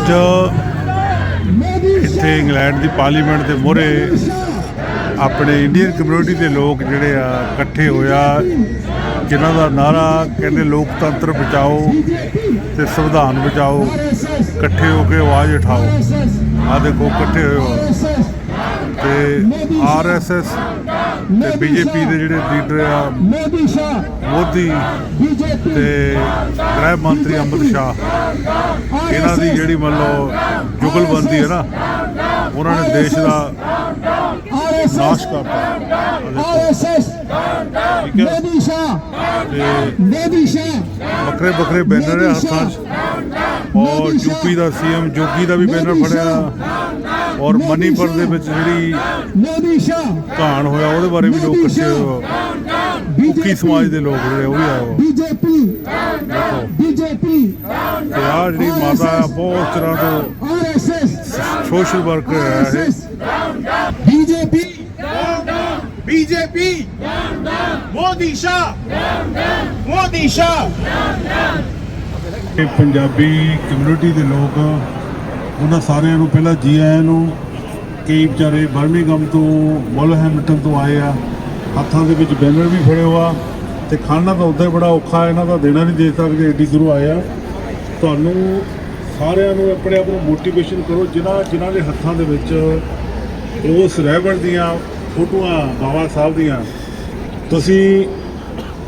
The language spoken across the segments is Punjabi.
ਅੱਜ ਇੱਥੇ ਇੰਗਲੈਂਡ ਦੀ ਪਾਰਲੀਮੈਂਟ ਦੇ ਮੂਹਰੇ ਆਪਣੇ ਇੰਡੀਅਨ ਕਮਿਊਨਿਟੀ ਦੇ ਲੋਕ ਜਿਹੜੇ ਆ ਇਕੱਠੇ ਹੋਇਆ ਜਿਨ੍ਹਾਂ ਦਾ ਨਾਰਾ ਕਹਿੰਦੇ ਲੋਕਤੰਤਰ ਬਚਾਓ ਤੇ ਸੰਵਿਧਾਨ ਬਚਾਓ, ਇਕੱਠੇ ਹੋ ਕੇ ਆਵਾਜ਼ ਉਠਾਓ। ਆ ਦੇਖੋ, ਇਕੱਠੇ ਹੋਏ ਹੋ। ਤੇ ਆਰਐਸਐਸ ਤੇ ਬੀਜੇਪੀ ਦੇ ਜਿਹੜੇ ਲੀਡਰ ਆ ਮੋਦੀ ਸ਼ਾਹ ਮੋਦੀ ਬੀਜੇਪੀ। ਤੇ ਗ੍ਰਹਿ ਮੰਤਰੀ ਅਮਿਤ ਸ਼ਾਹ। ਇਹਨਾਂ ਦੀ ਜਿਹੜੀ ਮੰਨ ਲਓ ਜੁਗਲਬੰਦੀ ਹੈ ਨਾ ਉਹਨਾਂ ਨੇ ਦੇਸ਼ ਦਾ ਨਾਸ਼ ਕਰਤਾ। ਆਰਐਸਐਸ ਮੋਦੀ ਸ਼ਾਹ ਮੋਦੀ ਸ਼ਾਹ ਬੱਕਰੇ ਬੱਕਰੇ ਬੈਨਰ ਹੱਥਾਂ 'ਚ। ਔਰ ਯੂਪੀ ਦਾ ਸੀਐਮ ਜੋਗੀ ਦਾ ਵੀ ਬੈਨਰ ਫੜਿਆ। ਔਰ ਮਨੀਪੁਰ ਦੇ ਵਿੱਚ ਜਿਹੜੀ ਮੋਦੀ ਸ਼ਾਹ। ਘਾਣ ਹੋਇਆ ਉਹਦੇ ਬਾਰੇ ਵੀ ਲੋਕ ਇਕੱਠੇ ਬੀਜੇਪੀ। ਸਮਾਜ ਦੇ ਲੋਕ ਉਹ ਵੀ ਆਏ ਬੀਜੇਪੀ। ਬੀਜੇਪੀ। ਤੇ ਆ ਜਿਹੜੀ ਮਾਤਾ ਬਹੁਤ ਤਰ੍ਹਾਂ ਤੋਂ ਸੋਸ਼ਲ ਵਰਕਰ ਹੈ BJP. BJP. Modi Shah. Modi Shah. Punjabi community ਦੇ ਲੋਕ ਉਹਨਾਂ ਸਾਰਿਆਂ ਨੂੰ ਪਹਿਲਾਂ ਜੀ ਆਇਆਂ ਨੂੰ ਕਈ ਵਿਚਾਰੇ ਬਰਮਿੰਗਮ ਤੋਂ ਵੋਲਹੈਮਟਨ ਤੋਂ ਆਏ ਆ। ਹੱਥਾਂ ਦੇ ਵਿੱਚ ਬੈਨਰ ਵੀ ਫੜੇ ਹੋਆ ਤੇ ਖਾਣਾ ਤਾਂ ਉੱਦਾਂ ਹੀ ਬੜਾ ਔਖਾ ਇਹਨਾਂ ਦਾ ਦੇਣਾ ਨਹੀਂ ਦੇ ਸਕਦੇ, ਏਡੀ ਦੂਰੋਂ ਆਏ ਆ। ਤੁਹਾਨੂੰ ਸਾਰਿਆਂ ਨੂੰ ਆਪਣੇ ਆਪ ਨੂੰ ਮੋਟੀਵੇਸ਼ਨ ਕਰੋ, ਜਿਨ੍ਹਾਂ ਜਿਨ੍ਹਾਂ ਦੇ ਹੱਥਾਂ ਦੇ ਵਿੱਚ ਉਸ ਰਹਿਬਰ ਦੀਆਂ ਫੋਟੋਆਂ ਬਾਬਾ ਸਾਹਿਬ ਦੀਆਂ। ਤੁਸੀਂ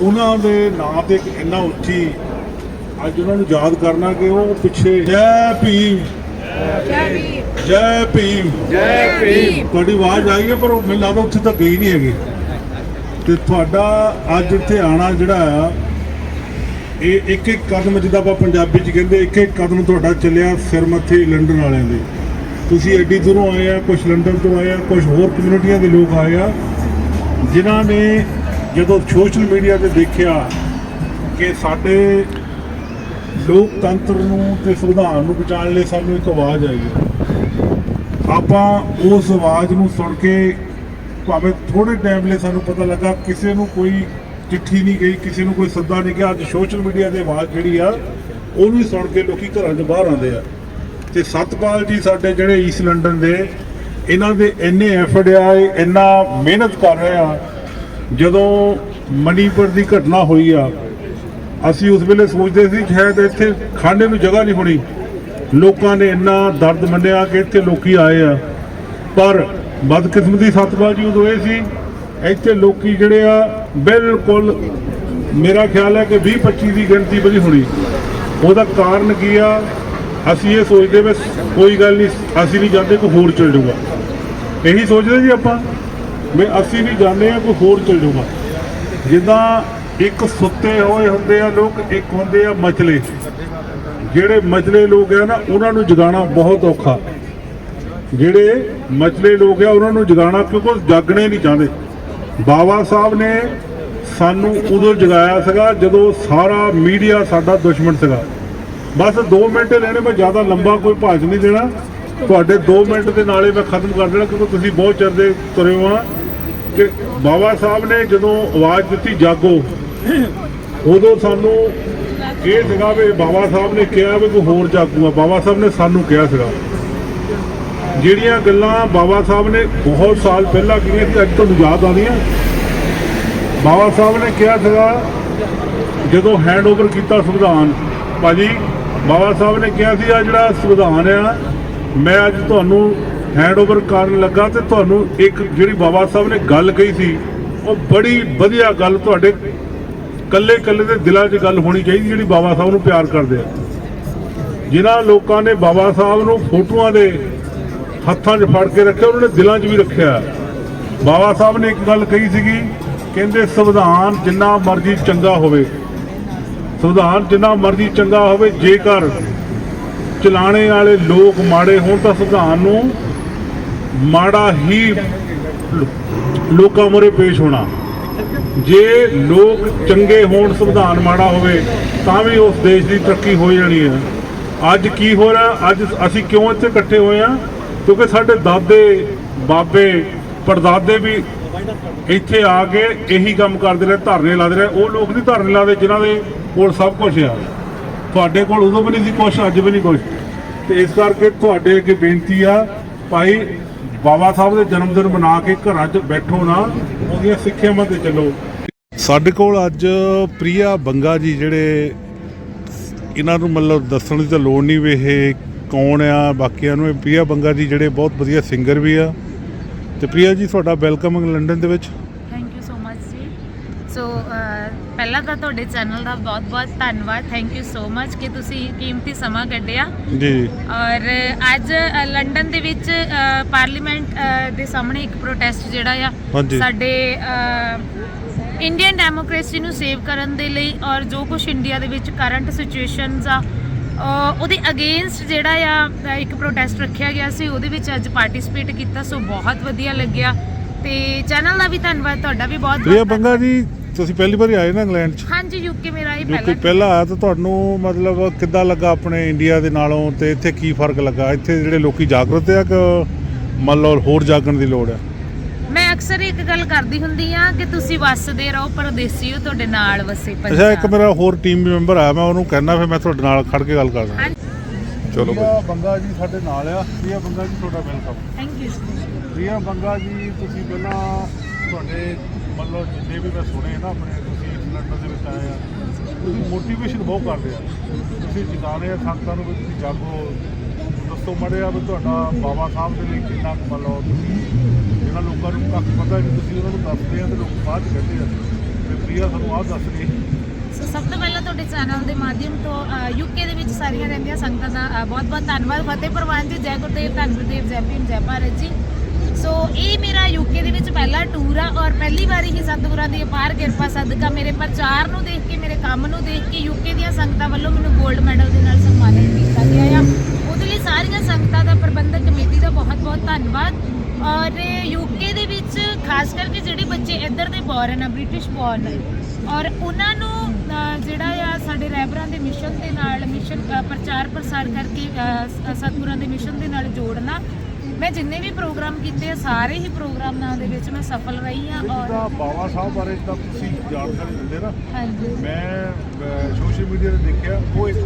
ਉਹਨਾਂ ਦੇ ਨਾਂ ਤੇ ਇੱਕ ਇੰਨਾ ਉੱਚੀ ਅੱਜ ਉਹਨਾਂ ਨੂੰ ਯਾਦ ਕਰਨਾ ਕਿ ਉਹ ਪਿੱਛੇ ਜੈ ਭੀਮ ਜੈ ਭੀਮ। ਜੈ ਭੀਮ। ਤੁਹਾਡੀ ਆਵਾਜ਼ ਆਈ ਹੈ ਪਰ ਉਹ ਮੈਨੂੰ ਲੱਗਦਾ ਉੱਥੇ ਤੱਕ ਗਈ ਨਹੀਂ ਹੈਗੀ। ਤੇ ਤੁਹਾਡਾ ਅੱਜ ਇੱਥੇ ਆਣਾ ਜਿਹੜਾ ਆ ਇਹ ਇੱਕ ਇੱਕ ਕਦਮ ਜਿੱਦਾਂ ਆਪਾਂ ਪੰਜਾਬੀ ਚ ਕਹਿੰਦੇ ਇੱਕ ਇੱਕ ਕਦਮ ਤੁਹਾਡਾ ਚੱਲਿਆ ਸਿਰ ਮੱਥੇ ਲੰਡਨ ਵਾਲਿਆਂ ਦੇ। ਤੁਸੀਂ ਐਡੀ ਦੂਰੋਂ ਆਏ ਆ ਕੁਝ ਲੰਡਨ ਤੋਂ ਆਏ ਆ ਕੁਝ ਹੋਰ ਕਮਿਊਨਿਟੀਆਂ ਦੇ ਲੋਕ ਆਏ ਆ ਜਿਨ੍ਹਾਂ ਨੇ ਜਦੋਂ ਸੋਸ਼ਲ ਮੀਡੀਆ ਤੇ ਦੇਖਿਆ ਕਿ ਸਾਡੇ ਲੋਕਤੰਤਰ ਨੂੰ ਤੇ ਸੰਵਿਧਾਨ ਨੂੰ ਬਚਾਉਣ ਲਈ ਸਾਨੂੰ ਇੱਕ ਆਵਾਜ਼ ਆਈ ਹੈ। ਆਪਾਂ ਉਸ ਆਵਾਜ਼ ਨੂੰ ਸੁਣ ਕੇ ਭਾਵੇਂ ਥੋੜੇ ਟਾਈਮ ਲਈ ਸਾਨੂੰ ਪਤਾ ਲੱਗਾ, ਕਿਸੇ ਨੂੰ ਕੋਈ ਚਿੱਠੀ ਨਹੀਂ ਗਈ, ਕਿਸੇ ਨੂੰ ਕੋਈ ਸੱਦਾ ਨਹੀਂ ਗਿਆ। ਅੱਜ ਸੋਸ਼ਲ ਮੀਡੀਆ ਦੀ ਆਵਾਜ਼ ਜਿਹੜੀ ਆ ਉਹਨੂੰ ਹੀ ਸੁਣ ਕੇ ਲੋਕੀ ਘਰਾਂ 'ਚ ਬਾਹਰ ਆਉਂਦੇ ਆ। ਤੇ ਸਤਪਾਲ ਜੀ ਸਾਡੇ ਜਿਹੜੇ ਈਸ ਲੰਡਨ ਦੇ, ਇਹਨਾਂ ਦੇ ਇੰਨੇ ਐਫਰਟ ਆ, ਇੰਨਾ ਮਿਹਨਤ ਕਰ ਰਹੇ ਆ। ਜਦੋਂ ਮਨੀਪੁਰ ਦੀ ਘਟਨਾ ਹੋਈ ਆ ਅਸੀਂ ਉਸ ਵੇਲੇ ਸੋਚਦੇ ਸੀ ਸ਼ਾਇਦ ਇੱਥੇ ਖਾਣੇ ਨੂੰ ਜਗ੍ਹਾ ਨਹੀਂ ਹੋਣੀ। ਲੋਕਾਂ ਨੇ ਇੰਨਾ ਦਰਦ ਮੰਨਿਆ ਕਿ ਇੱਥੇ ਲੋਕੀ ਆਏ ਆ। ਪਰ ਬਦਕਿਸਮਤੀ ਸਤਪਾਲ ਜੀ ਉਦੋਂ ਇਹ ਸੀ, ਇੱਥੇ ਲੋਕੀ ਜਿਹੜੇ ਆ, ਬਿਲਕੁਲ ਮੇਰਾ ਖਿਆਲ ਹੈ ਕਿ 20 25 ਦੀ ਗਿਣਤੀ ਵਧੀ ਹੋਣੀ। ਉਹਦਾ ਕਾਰਨ ਕੀ ਆ? ਅਸੀਂ ਇਹ ਸੋਚਦੇ ਵੀ ਕੋਈ ਗੱਲ ਨਹੀਂ, ਅਸੀਂ ਨਹੀਂ ਜਾਂਦੇ ਕੋਈ ਹੋਰ ਚਲ ਜਾਊਗਾ। ਇਹੀ ਸੋਚਦੇ ਜੀ ਆਪਾਂ, ਵੀ ਅਸੀਂ ਨਹੀਂ ਜਾਂਦੇ ਆ ਕੋਈ ਹੋਰ ਚਲ ਜਾਊਗਾ। ਜਿੱਦਾਂ ਇੱਕ ਸੁੱਤੇ ਹੋਏ ਹੁੰਦੇ ਆ ਲੋਕ, ਇੱਕ ਹੁੰਦੇ ਆ ਮਚਲੇ। ਜਿਹੜੇ ਮਚਲੇ ਲੋਕ ਆ ਨਾ, ਉਹਨਾਂ ਨੂੰ ਜਗਾਉਣਾ ਬਹੁਤ ਔਖਾ। ਜਿਹੜੇ ਮਚਲੇ ਲੋਕ ਆ, ਉਹਨਾਂ ਨੂੰ ਜਗਾਉਣਾ ਕਿਉਂਕਿ ਉਹ ਜਾਗਣੇ ਨਹੀਂ ਚਾਹੁੰਦੇ। ਬਾਬਾ ਸਾਹਿਬ ਨੇ ਸਾਨੂੰ ਉਦੋਂ ਜਗਾਇਆ ਸੀਗਾ ਜਦੋਂ ਸਾਰਾ ਮੀਡੀਆ ਸਾਡਾ ਦੁਸ਼ਮਣ ਸੀਗਾ। ਬਸ 2 ਮਿੰਟ ਲੈਣੇ ਮੈਂ ਜ਼ਿਆਦਾ ਲੰਬਾ ਕੋਈ ਭਾਜ ਨਹੀਂ ਦੇਣਾ। ਤੁਹਾਡੇ 2 ਮਿੰਟ ਦੇ ਨਾਲੇ ਮੈਂ ਖਤਮ ਕਰ ਦੇਣਾ ਕਿਉਂਕਿ ਤੁਸੀਂ ਬਹੁਤ ਚਿਰ ਦੇ ਤੁਰੇ ਹੋ ਆ ਕਿ ਬਾਬਾ ਸਾਹਿਬ ਨੇ ਜਦੋਂ ਆਵਾਜ਼ ਦਿੱਤੀ ਜਾਗੋ, ਉਦੋਂ ਸਾਨੂੰ ਇਹ ਸੀਗਾ ਵੀ ਬਾਬਾ ਸਾਹਿਬ ਨੇ ਕਿਹਾ ਵੀ ਕੋਈ ਹੋਰ ਜਾਗੂਗਾ ਬਾਬਾ ਸਾਹਿਬ ਨੇ ਸਾਨੂੰ ਕਿਹਾ ਸੀਗਾ। ਜਿਹੜੀਆਂ ਗੱਲਾਂ ਬਾਬਾ ਸਾਹਿਬ ਨੇ ਬਹੁਤ ਸਾਲ ਪਹਿਲਾਂ ਕੀਤੀਆਂ ਸੀ, ਅੱਜ ਤੁਹਾਨੂੰ ਯਾਦ ਆਉਂਦੀਆਂ। ਬਾਬਾ ਸਾਹਿਬ ਨੇ ਕਿਹਾ ਸੀਗਾ, ਜਦੋਂ ਹੈਂਡਓਵਰ ਕੀਤਾ ਸੰਵਿਧਾਨ, ਭਾਜੀ, ਬਾਬਾ ਸਾਹਿਬ ਨੇ ਕਿਹਾ ਸੀ ਆ ਜਿਹੜਾ ਸੰਵਿਧਾਨ ਆ, ਮੈਂ ਅੱਜ ਤੁਹਾਨੂੰ ਹੈਂਡਓਵਰ ਕਰਨ ਲੱਗਾ ਤੇ ਤੁਹਾਨੂੰ ਇੱਕ ਜਿਹੜੀ ਬਾਬਾ ਸਾਹਿਬ ਨੇ ਗੱਲ ਕਹੀ ਸੀ, ਉਹ ਬੜੀ ਵਧੀਆ ਗੱਲ ਤੁਹਾਡੇ ਕੱਲੇ ਕੱਲੇ ਦੇ ਦਿਲਾਂ 'ਚ ਗੱਲ ਹੋਣੀ ਚਾਹੀਦੀ ਜਿਹੜੀ ਬਾਬਾ ਸਾਹਿਬ ਨੂੰ ਪਿਆਰ ਕਰਦੇ ਆ। ਜਿਨ੍ਹਾਂ ਲੋਕਾਂ ਨੇ ਬਾਬਾ ਸਾਹਿਬ ਨੂੰ ਫੋਟੋਆਂ ਦੇ ਹੱਥਾਂ 'ਚ ਫੜ ਕੇ ਰੱਖਿਆ, ਉਹਨਾਂ ਨੇ ਦਿਲਾਂ 'ਚ ਵੀ ਰੱਖਿਆ। ਬਾਬਾ ਸਾਹਿਬ ਨੇ ਇੱਕ ਗੱਲ ਕਹੀ ਸੀਗੀ, ਕਹਿੰਦੇ ਸੰਵਿਧਾਨ ਜਿੰਨਾ ਮਰਜ਼ੀ ਚੰਗਾ ਹੋਵੇ, ਸੰਵਿਧਾਨ ਜਿੰਨਾ ਮਰਜ਼ੀ ਚੰਗਾ ਹੋਵੇ, ਜੇਕਰ ਚਲਾਣੇ ਵਾਲੇ ਲੋਕ ਮਾੜੇ ਹੋਣ ਤਾਂ ਸੰਵਿਧਾਨ ਨੂੰ ਮਾੜਾ ਹੀ ਲੋਕਾਂ ਮੂਹਰੇ ਪੇਸ਼ ਹੋਣਾ। ਜੇ ਲੋਕ ਚੰਗੇ ਹੋਣ, ਸੰਵਿਧਾਨ ਮਾੜਾ ਹੋਵੇ, ਤਾਂ ਵੀ ਉਸ ਦੇਸ਼ ਦੀ ਤਰੱਕੀ ਹੋ ਜਾਣੀ ਹੈ। ਅੱਜ ਕੀ ਹੋ ਰਿਹਾ? ਅੱਜ ਅਸੀਂ ਕਿਉਂ ਇੱਥੇ ਇਕੱਠੇ ਹੋਏ ਆ ਕਿਉਂਕਿ ਸਾਡੇ ਦਾਦੇ, ਬਾਬੇ, ਪੜਦਾਦੇ ਵੀ ਇੱਥੇ ਆ ਕੇ ਇਹੀ ਕੰਮ ਕਰਦੇ ਰਹੇ, ਧਰਨੇ ਲਾਦੇ ਰਹੇ। ਉਹ ਲੋਕ ਨਹੀਂ ਧਰਨੇ ਲਾਦੇ ਜਿਨ੍ਹਾਂ ਦੇ ਕੋਲ ਸਭ ਕੁਝ ਆ। ਤੁਹਾਡੇ ਕੋਲ ਉਦੋਂ ਵੀ ਨਹੀਂ ਸੀ ਕੁਛ, ਅੱਜ ਵੀ ਨਹੀਂ ਕੁਛ। ਤੇ ਇਸ ਕਰਕੇ ਤੁਹਾਡੇ ਅੱਗੇ ਬੇਨਤੀ ਆ, ਭਾਈ ਬਾਬਾ ਸਾਹਿਬ ਦੇ ਜਨਮ ਦਿਨ ਮਨਾ ਕੇ ਘਰਾਂ 'ਚ ਬੈਠੋ ਨਾ, ਉਹਦੀਆਂ ਸਿੱਖਿਆਵਾਂ ਤੇ ਚੱਲੋ। ਸਾਡੇ ਕੋਲ ਅੱਜ ਪ੍ਰਿਆ ਬੰਗਾ ਜੀ ਜਿਹੜੇ ਇਹਨਾਂ ਨੂੰ ਮਤਲਬ ਦੱਸਣ ਦੀ ਤਾਂ ਲੋੜ ਨਹੀਂ ਵੀ ਇਹ ਕੌਣ ਆ, ਬਾਕੀਆਂ ਨੂੰ ਇਹ ਪ੍ਰਿਆ ਬੰਗਾ ਜੀ ਜਿਹੜੇ ਬਹੁਤ ਵਧੀਆ ਸਿੰਗਰ ਵੀ ਆ। ਤੇ ਪ੍ਰਿਆ ਜੀ, ਤੁਹਾਡਾ ਵੈਲਕਮ ਲੰਡਨ ਦੇ ਵਿੱਚ। ਸੋ ਪਹਿਲਾਂ ਤਾਂ ਤੁਹਾਡੇ ਚੈਨਲ ਦਾ ਬਹੁਤ-ਬਹੁਤ ਧੰਨਵਾਦ। ਥੈਂਕ ਯੂ ਸੋ ਮਚ ਕਿ ਤੁਸੀਂ ਕੀਮਤੀ ਸਮਾਂ ਕੱਢਿਆ। ਜੀ। ਔਰ ਅੱਜ ਲੰਡਨ ਦੇ ਵਿੱਚ ਪਾਰਲੀਮੈਂਟ ਦੇ ਸਾਹਮਣੇ ਇੱਕ ਪ੍ਰੋਟੈਸਟ ਜਿਹੜਾ ਆ। ਸਾਡੇ ਇੰਡੀਅਨ ਡੈਮੋਕ੍ਰੇਸੀ ਨੂੰ ਸੇਵ ਕਰਨ ਦੇ ਲਈ ਔਰ ਜੋ ਕੁਝ ਇੰਡੀਆ ਦੇ ਵਿੱਚ ਕਰੰਟ ਸਿਚੁਏਸ਼ਨਸ ਆ ਉਹਦੇ ਅਗੇਂਸਟ ਜਿਹੜਾ ਆ ਇੱਕ ਪ੍ਰੋਟੈਸਟ ਰੱਖਿਆ ਗਿਆ ਸੀ ਉਹਦੇ ਵਿੱਚ ਅੱਜ ਪਾਰਟਿਸਿਪੇਟ ਕੀਤਾ। ਸੋ ਬਹੁਤ ਵਧੀਆ ਲੱਗਿਆ। ਤੇ ਚੈਨਲ ਦਾ ਵੀ ਧੰਨਵਾਦ ਤੁਹਾਡਾ ਵੀ ਬਹੁਤ ਪ੍ਰਿਆ ਬੰਗਾ ਜੀ ਤੁਸੀਂ ਪਹਿਲੀ ਵਾਰੀ ਆਏ ਨਾ ਇੰਗਲੈਂਡ 'ਚ? ਹਾਂਜੀ ਯੂਕੇ ਮੇਰਾ ਇਹ ਜੋ ਕਿ ਪਹਿਲਾ ਪਹਿਲਾਂ ਆਇਆ ਤਾਂ ਤੁਹਾਨੂੰ ਮਤਲਬ ਕਿੱਦਾਂ ਲੱਗਾ ਆਪਣੇ ਇੰਡੀਆ ਦੇ ਨਾਲੋਂ ਤੇ ਇੱਥੇ ਕੀ ਫ਼ਰਕ ਲੱਗਾ? ਇੱਥੇ ਜਿਹੜੇ ਲੋਕੀ ਜਾਗਰੂਕ ਆ ਕਿ ਮੰਨ ਲਓ ਹੋਰ ਜਾਗਣ ਦੀ ਲੋੜ ਆ? ਮੈਂ ਅਕਸਰ ਇੱਕ ਗੱਲ ਕਰਦੀ ਹੁੰਦੀ ਆ ਕਿ ਤੁਸੀਂ ਵਸਦੇ ਰਹੋ ਪਰਦੇਸੀ ਹੋ ਤੁਹਾਡੇ ਨਾਲ ਵਸੇ ਅੱਛਾ ਇੱਕ ਮੇਰਾ ਹੋਰ ਟੀਮ ਮੈਂਬਰ ਆ ਮੈਂ ਉਹਨੂੰ ਕਹਿਣਾ ਫਿਰ ਮੈਂ ਤੁਹਾਡੇ ਨਾਲ ਖੜ ਕੇ ਗੱਲ ਕਰਦਾ ਹਾਂਜੀ। ਚਲੋ ਬਈ। ਬੰਗਾ ਜੀ ਸਾਡੇ ਨਾਲ ਆ। ਪ੍ਰਿਆ ਬੰਗਾ ਜੀ ਤੁਹਾਡਾ welcome thank you Priya Banga ji ਤੁਸੀਂ ਪਹਿਲਾਂ ਤੁਹਾਡੇ ਮਤਲਬ ਜਿੰਨੇ ਵੀ ਮੈਂ ਸੁਣੇ ਨਾ ਆਪਣੇ, ਤੁਸੀਂ ਲੰਡਨ ਦੇ ਵਿੱਚ ਆਏ ਆ, ਤੁਸੀਂ ਮੋਟੀਵੇਸ਼ਨ ਬਹੁਤ ਕਰਦੇ ਆ। ਤੁਸੀਂ ਜਗਾਉਂਦੇ ਆ ਸੰਗਤਾਂ ਨੂੰ ਵੀ ਤੁਸੀਂ ਜਾਗੋ। ਦੱਸੋ ਮੜਿਆ ਵੀ ਤੁਹਾਡਾ ਬਾਬਾ ਸਾਹਿਬ ਦੇ ਲਈ ਕਿੰਨਾ ਕੁ ਮਤਲਬ ਤੁਸੀਂ ਲੋਕਾਂ ਨੂੰ ਕੱਖ ਪਤਾ ਨਹੀਂ, ਤੁਸੀਂ ਉਹਨਾਂ ਨੂੰ ਦੱਸਦੇ ਆ ਤੇ ਲੋਕ ਬਾਅਦ ਕਹਿੰਦੇ ਆ। ਤੇ ਪ੍ਰਿਆ ਸਾਨੂੰ ਆਹ ਦੱਸ ਰਹੀ ਸੋ ਸਭ ਤੋਂ ਪਹਿਲਾਂ ਤੁਹਾਡੇ ਚੈਨਲ ਦੇ ਮਾਧਿਅਮ ਤੋਂ ਯੂਕੇ ਦੇ ਵਿੱਚ ਸਾਰੀਆਂ ਰਹਿੰਦੀਆਂ ਸੰਗਤਾਂ ਦਾ ਬਹੁਤ ਬਹੁਤ ਧੰਨਵਾਦ। ਫਤਿਹ ਪ੍ਰਵਾਨ ਜੀ ਜੈ ਗੁਰਦੇਵ, ਧੰਨ ਗੁਰਦੇਵ, ਜੈ ਭੀਮ, ਜੈ ਭਾਰਤ ਜੀ। ਸੋ ਇਹ ਮੇਰਾ ਯੂਕੇ ਦੇ ਵਿੱਚ ਪਹਿਲਾ ਟੂਰ ਆ ਔਰ ਪਹਿਲੀ ਵਾਰੀ ਹੀ ਸਤਿਗੁਰਾਂ ਦੀ ਅਪਾਰ ਕਿਰਪਾ, ਸਦਕਾ ਮੇਰੇ ਪ੍ਰਚਾਰ ਨੂੰ ਦੇਖ ਕੇ, ਮੇਰੇ ਕੰਮ ਨੂੰ ਦੇਖ ਕੇ ਯੂਕੇ ਦੀਆਂ ਸੰਗਤਾਂ ਵੱਲੋਂ ਮੈਨੂੰ 골ਡ ਮੈਡਲ ਦੇ ਨਾਲ ਸਨਮਾਨਿਤ ਕੀਤਾ ਗਿਆ ਆ। ਉਹਦੇ ਲਈ ਸਾਰੀਆਂ ਸੰਗਤਾਂ ਦਾ ਪ੍ਰਬੰਧਕ ਕਮੇਟੀ ਦਾ ਬਹੁਤ ਬਹੁਤ ਧੰਨਵਾਦ। ਔਰ ਯੂਕੇ ਦੇ ਵਿੱਚ ਖਾਸ ਕਰਕੇ ਜਿਹੜੇ ਬੱਚੇ ਇੱਧਰ ਦੇ ਬੋਰਨ ਆ ਬ੍ਰਿਟਿਸ਼ ਬੋਰਨ ਔਰ ਉਹਨਾਂ ਨੂੰ ਜਿਹੜਾ ਆ ਸਾਡੇ ਰਹਿਬਰਾਂ ਦੇ ਮਿਸ਼ਨ ਦੇ ਨਾਲ ਮਿਸ਼ਨ ਪ੍ਰਚਾਰ ਪ੍ਰਸਾਰ ਕਰਕੇ ਸਤਿਗੁਰਾਂ ਦੇ ਮਿਸ਼ਨ ਦੇ ਨਾਲ ਜੋੜਨਾ ਮੈਂ ਜਿੰਨੇ ਵੀ ਪ੍ਰੋਗਰਾਮ ਕੀਤੇ ਆ ਸਾਰੇ ਹੀ ਪ੍ਰੋਗਰਾਮਾਂ ਦੇ ਵਿੱਚ ਮੈਂ ਸਫਲ ਰਹੀ ਆ ਜਿਹਦਾ ਔਰ ਬਾਬਾ ਸਾਹਿਬ ਬਾਰੇ ਤਾਂ ਤੁਸੀਂ ਜਾਣਕਾਰੀ ਦਿੰਦੇ ਨਾ। ਹਾਂਜੀ। ਮੈਂ ਸੋਸ਼ਲ ਮੀਡੀਆ ਤੇ ਦੇਖਿਆ ਉਹ ਇੱਕ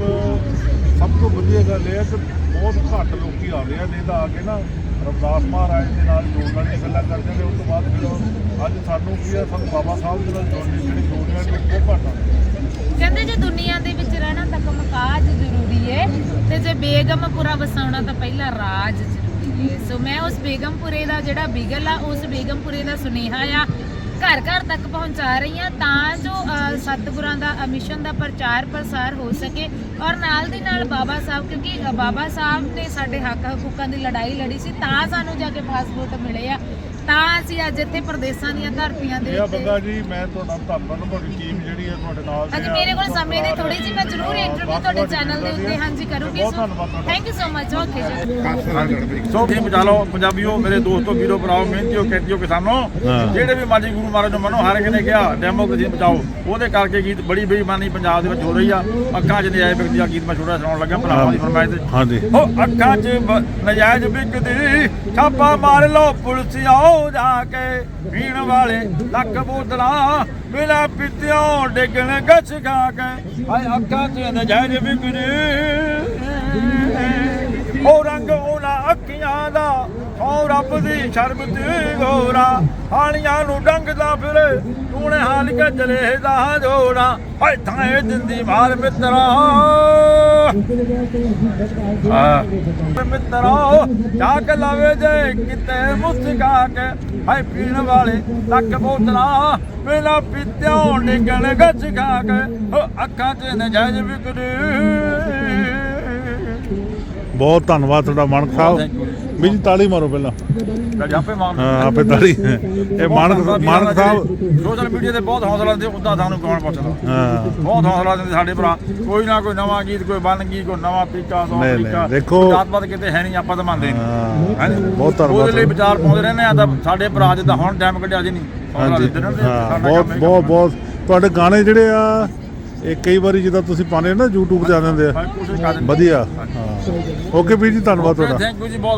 ਸਭ ਤੋਂ ਵਧੀਆ ਗੱਲ ਇਹ ਹੈ ਕਿ ਬਹੁਤ ਘੱਟ ਲੋਕੀ ਆਉਂਦੇ ਆ ਨਹੀਂ ਤਾਂ ਆ ਕੇ ਨਾ ਰਵਦਾਸ ਮਹਾਰਾਜ ਦੇ ਨਾਲ ਜੋੜਨ ਵਾਲੀਆਂ ਗੱਲਾਂ ਕਰਦੇ ਨੇ ਉਸ ਤੋਂ ਬਾਅਦ ਫਿਰ ਅੱਜ ਸਾਨੂੰ ਕੀ ਆ ਸਾਨੂੰ ਬਾਬਾ ਸਾਹਿਬ ਦੇ ਨਾਲ ਜੋੜਨੇ ਜਿਹੜੇ ਜੋੜਨੇ ਵਾਲੇ ਲੋਕ ਬਹੁਤ ਘੱਟ ਆਉਂਦੇ ਕਹਿੰਦੇ ਜੇ ਦੁਨੀਆ ਦੇ ਵਿੱਚ ਰਹਿਣਾ ਤਾਂ ਕੰਮਕਾਜ ਜ਼ਰੂਰੀ ਹੈ ਤੇ ਜੇ ਬੇਗਮਪੁਰਾ ਵਸਾਉਣਾ ਤਾਂ ਪਹਿਲਾਂ ਰਾਜ ਸੋ ਮੈਂ ਉਸ ਬੇਗਮਪੁਰੇ ਦਾ ਜਿਹੜਾ ਬਿਗਲ ਆ, ਉਸ ਬੇਗਮਪੁਰੇ ਦਾ ਸੁਨੇਹਾ ਆ। ਘਰ ਘਰ ਤੱਕ ਪਹੁੰਚਾ ਰਹੀ ਆ ਤਾਂ ਜੋ ਸਤਿਗੁਰਾਂ ਦਾ ਮਿਸ਼ਨ ਦਾ ਪ੍ਰਚਾਰ ਪ੍ਰਸਾਰ ਹੋ ਸਕੇ। ਔਰ ਨਾਲ ਦੀ ਨਾਲ ਬਾਬਾ ਸਾਹਿਬ, ਕਿਉਂਕਿ ਬਾਬਾ ਸਾਹਿਬ ਨੇ ਸਾਡੇ ਹੱਕ ਹਕੂਕਾਂ ਦੀ ਲੜਾਈ ਲੜੀ ਸੀ, ਤਾਂ ਸਾਨੂੰ ਜਾ ਕੇ ਪਾਸਪੋਰਟ ਮਿਲੇ ਆ। ਤਾਂ ਅਸੀਂ ਅੱਜ ਇੱਥੇ ਪ੍ਰਦੇਸਾਂ ਦੀਆਂ ਧਰਤੀਆਂ ਦੇ ਇਹ ਉੱਤੇ ਬੰਗਾ ਜੀ ਮੈਂ ਤੁਹਾਡਾ ਧੰਨਵਾਦ ਤੁਹਾਡੀ ਟੀਮ ਜਿਹੜੀ ਹੈ ਤੁਹਾਡੇ ਨਾਲ ਅੱਜ। ਮੇਰੇ ਕੋਲ ਸਮੇਂ ਦੀ ਥੋੜੀ ਜਿਹੀ ਮੈਂ ਜ਼ਰੂਰ ਇੰਟਰਵਿਊ ਤੁਹਾਡੇ ਚੈਨਲ ਦੇ ਉੱਤੇ ਹਾਂਜੀ ਕਰੂੰਗੀ ਬਹੁਤ ਧੰਨਵਾਦ ਤੁਹਾਡਾ। Thank you so much okay ji. So ਕੀ ਬਚਾ ਲਓ ਪੰਜਾਬੀਓ ਮੇਰੇ ਦੋਸਤੋ ਵੀਰੋ ਭਰਾਓ ਮਿਹਨਤੀਓ ਖੇਤੀਓ ਕਿਸਾਨੋ ਹਾਂ। ਜਿਹੜੇ ਵੀ ਮਾਜੀ ਗੁਰੂ ਮਹਾਰਾਜ ਨੂੰ ਮੰਨੋ ਹਰ ਇੱਕ ਨੇ ਕਿਹਾ ਡੈਮੋਕ੍ਰੇਸੀ ਬਚਾਓ। ਉਹਦੇ ਕਰਕੇ ਗੀਤ ਬੜੀ ਬੇਈਮਾਨੀ ਪੰਜਾਬ ਦੇ ਵਿੱਚ ਹੋ ਰਹੀ ਆ। ਅੱਖਾਂ 'ਚ ਨਜਾਇਜ਼ ਵਿਕਦੀ ਆ ਗੀਤ ਮੈਂ ਛੋਟਾ ਸੁਣਾਉਣ ਲੱਗਾ ਭਰਾਵਾਂ ਦੀ ਫਰਮਾਇਸ਼ ਤੇ। ਹਾਂਜੀ। ਹੋ ਅੱਖਾਂ 'ਚ ਬ- ਨਜਾਇਜ਼ ਵਿਕਦੀ ਛਾਪਾ ਮਾਰ ਲਓ ਪੁਲਿਸ ਆਓ ਜਾ ਕੇ ਪੀਣ ਵਾਲੇ ਲੱਕ ਬੋਤਲਾਂ ਬਿਨਾ ਪੀਤਿਓ ਡਿੱਗਣ ਗੱਛ ਖਾ ਕੇ। ਹਾਏ ਅੱਖਾਂ 'ਚ ਨਜਾਇਜ਼ ਵਿਕਦੀ ਉਹ ਰੰਗ ਉਹਨਾਂ ਅੱਖੀਆਂ ਦਾ ਉਹ ਰੱਬ ਦੀ ਸ਼ਰਮ ਤੇ ਗੋਰਾ ਹਾਲੀਆਂ ਨੂੰ ਡੰਗਦਾ ਫਿਰੇ ਤੂਨੇ ਹਾਲ ਕੇ ਚਲੇ ਦਾ ਜੋੜਾ। ਹਾਏ ਥਾਏ ਦਿੰਦੀ ਮਾਰ ਮਿੱਤਰਾ। ਮਿੱਤਰਾ, ਜਾ ਕੇ ਲਾਵੇ ਜੇ ਕਿਤੇ ਮੁਸਕਾ ਕੇ। ਹਾਏ, ਪੀਣ ਵਾਲੇ ਲੱਕ ਬੋਤਲਾਂ ਬਿਨਾ ਪੀਤਿਓ ਡਿੱਗਣ ਗੱਜ ਖਾ ਕੇ। ਹੋ, ਅੱਖਾਂ 'ਚ ਨਜਾਇਜ਼ ਵਿਕਦੀ ਬਹੁਤ ਧੰਨਵਾਦ ਤੁਹਾਡਾ ਮਾਨਕ ਸਾਹਿਬ। ਵੀ ਜੀ ਤਾੜੀ ਮਾਰੋ ਪਹਿਲਾਂ। ਲੈ ਜਾਪੇ ਮਾਨ ਹਾਂ ਆਪੇ ਤਾੜੀ ਇਹ ਮਾਨਕ ਮਾਨਕ ਸਾਹਿਬ। ਸੋਸ਼ਲ ਮੀਡੀਆ ਤੇ ਬਹੁਤ ਹੌਸਲਾ ਦਿੰਦੇ ਉਦਾਂ ਸਾਨੂੰ ਕੌਣ ਪੁੱਛਦਾ? ਹਾਂ। ਬਹੁਤ ਹੌਸਲਾ ਦਿੰਦੇ ਸਾਡੇ ਭਰਾ। ਕੋਈ ਨਾ ਕੋਈ ਨਵਾਂ ਗੀਤ ਕੋਈ ਬਣ ਗੀਤ ਕੋਈ ਨਵਾਂ ਤਰੀਕਾ ਸੌ ਤਰੀਕਾ ਦੇਖੋ- ਜਾਤਪਾਤ ਕਿਤੇ ਹੈ ਨਹੀਂ ਆਪਾਂ ਤਾਂ ਮੰਨਦੇ ਨਹੀਂ। ਹਾਂ। ਬਹੁਤ ਧੰਨਵਾਦ ਉਹਦੇ ਲਈ ਵਿਚਾਰ ਪਾਉਂਦੇ ਰਹਿੰਦੇ ਆ ਤਾਂ ਸਾਡੇ ਭਰਾ ਜਿੱਦਾਂ ਹੁਣ ਟਾਈਮ ਕੱਢਿਆ ਜੀ ਨਹੀਂ ਬਹੁਤ ਬਹੁਤ ਬਹੁਤ। ਤੁਹਾਡੇ ਗਾਣੇ ਜਿਹੜੇ ਆ ਇਹ ਕਈ ਵਾਰੀ ਜਿੱਦਾਂ ਤੁਸੀਂ ਪਾਉਂਦੇ ਹੋ ਨਾ YouTube ਤੇ ਆ ਜਾਂਦੇ ਆ। ਵਧੀਆ। ਹਾਂ। ਓਕੇ ਵੀਰ ਜੀ ਧੰਨਵਾਦ ਤੁਹਾਡਾ। ਥੈਂਕ ਯੂ ਜੀ ਬਹੁਤ